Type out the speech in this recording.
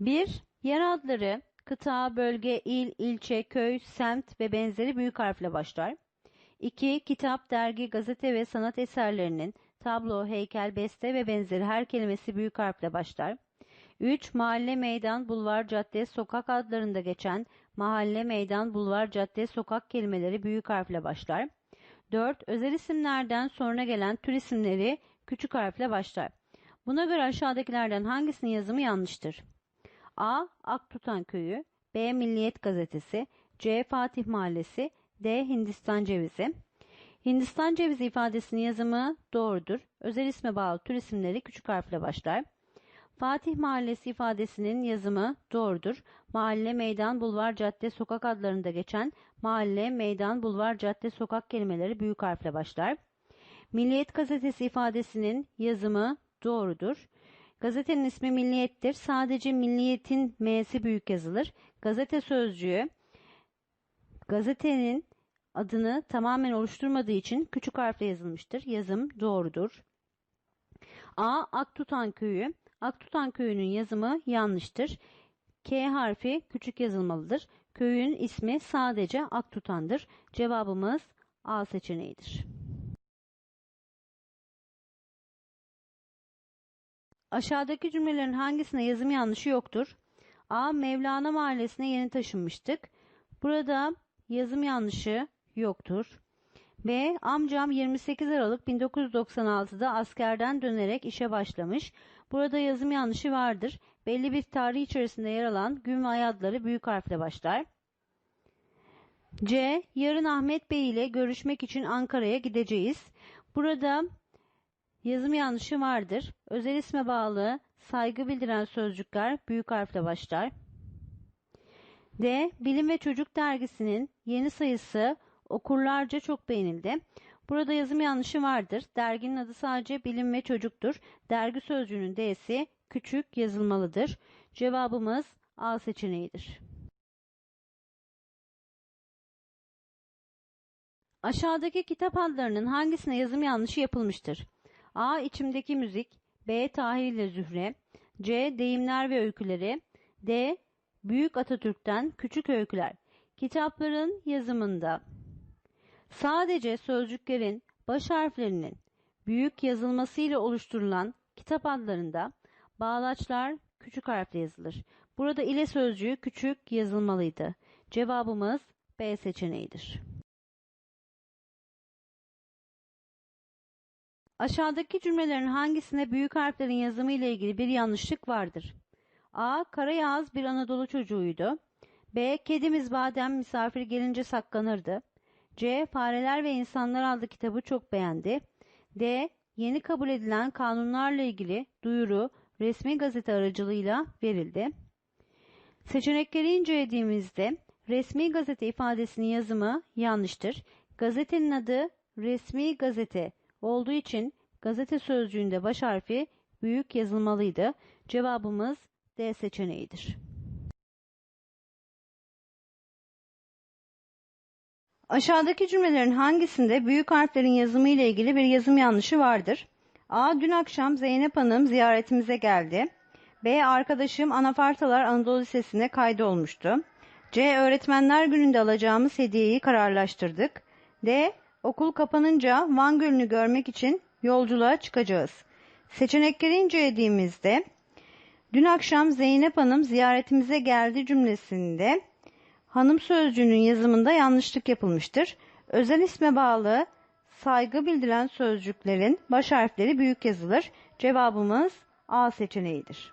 1. Yer adları kıta, bölge, il, ilçe, köy, semt ve benzeri büyük harfle başlar. 2. Kitap, dergi, gazete ve sanat eserlerinin tablo, heykel, beste ve benzeri her kelimesi büyük harfle başlar. 3. Mahalle, meydan, bulvar, cadde, sokak adlarında geçen mahalle, meydan, bulvar, cadde, sokak kelimeleri büyük harfle başlar. 4. Özel isimlerden sonra gelen tür isimleri küçük harfle başlar. Buna göre aşağıdakilerden hangisinin yazımı yanlıştır? A. Aktutan Köyü B. Milliyet Gazetesi C. Fatih Mahallesi D. Hindistan Cevizi Hindistan cevizi ifadesinin yazımı doğrudur. Özel isme bağlı tür isimleri küçük harfle başlar. Fatih Mahallesi ifadesinin yazımı doğrudur. Mahalle, meydan, bulvar, cadde, sokak adlarında geçen mahalle, meydan, bulvar, cadde, sokak kelimeleri büyük harfle başlar. Milliyet gazetesi ifadesinin yazımı doğrudur. Gazetenin ismi Milliyet'tir. Sadece Milliyet'in M'si büyük yazılır. Gazete sözcüğü gazetenin adını tamamen oluşturmadığı için küçük harfle yazılmıştır. Yazım doğrudur. A. Aktutan Köyü Aktutan Köyü'nün yazımı yanlıştır. K harfi küçük yazılmalıdır. Köyün ismi sadece Aktutan'dır. Cevabımız A seçeneğidir. Aşağıdaki cümlelerin hangisine yazım yanlışı yoktur? A. Mevlana Mahallesi'ne yeni taşınmıştık. Burada yazım yanlışı yoktur. B. Amcam 28 Aralık 1996'da askerden dönerek işe başlamış. Burada yazım yanlışı vardır. Belli bir tarih içerisinde yer alan gün ve ay adları büyük harfle başlar. C. Yarın Ahmet Bey ile görüşmek için Ankara'ya gideceğiz. Burada yazım yanlışı vardır. Özel isme bağlı saygı bildiren sözcükler büyük harfle başlar. D. Bilim ve Çocuk dergisinin yeni sayısı okurlarca çok beğenildi. Burada yazım yanlışı vardır. Derginin adı sadece Bilim ve Çocuk'tur. Dergi sözcüğünün D'si küçük yazılmalıdır. Cevabımız A seçeneğidir. Aşağıdaki kitap adlarının hangisine yazım yanlışı yapılmıştır? A. İçimdeki müzik B. Tahir ile Zühre C. Deyimler ve öyküleri D. Büyük Atatürk'ten Küçük Öyküler Kitapların yazımında sadece sözcüklerin baş harflerinin büyük yazılmasıyla oluşturulan kitap adlarında bağlaçlar küçük harfle yazılır. Burada ile sözcüğü küçük yazılmalıydı. Cevabımız B seçeneğidir. Aşağıdaki cümlelerin hangisinde büyük harflerin yazımı ile ilgili bir yanlışlık vardır? A. Karayağız bir Anadolu çocuğuydu. B. Kedimiz badem misafir gelince saklanırdı. C. Fareler ve İnsanlar adlı kitabı çok beğendi. D. Yeni kabul edilen kanunlarla ilgili duyuru resmi gazete aracılığıyla verildi. Seçenekleri incelediğimizde resmi gazete ifadesinin yazımı yanlıştır. Gazetenin adı resmi gazete olduğu için gazete sözcüğünde baş harfi büyük yazılmalıydı. Cevabımız D seçeneğidir. Aşağıdaki cümlelerin hangisinde büyük harflerin yazımı ile ilgili bir yazım yanlışı vardır? A. Dün akşam Zeynep Hanım ziyaretimize geldi. B. Arkadaşım Anafartalar Anadolu Lisesi'ne kaydolmuştu. C. Öğretmenler gününde alacağımız hediyeyi kararlaştırdık. D. Okul kapanınca Van Gölü'nü görmek için yolculuğa çıkacağız. Seçenekleri incelediğimizde dün akşam Zeynep Hanım ziyaretimize geldi cümlesinde hanım sözcüğünün yazımında yanlışlık yapılmıştır. Özel isme bağlı saygı bildiren sözcüklerin baş harfleri büyük yazılır. Cevabımız A seçeneğidir.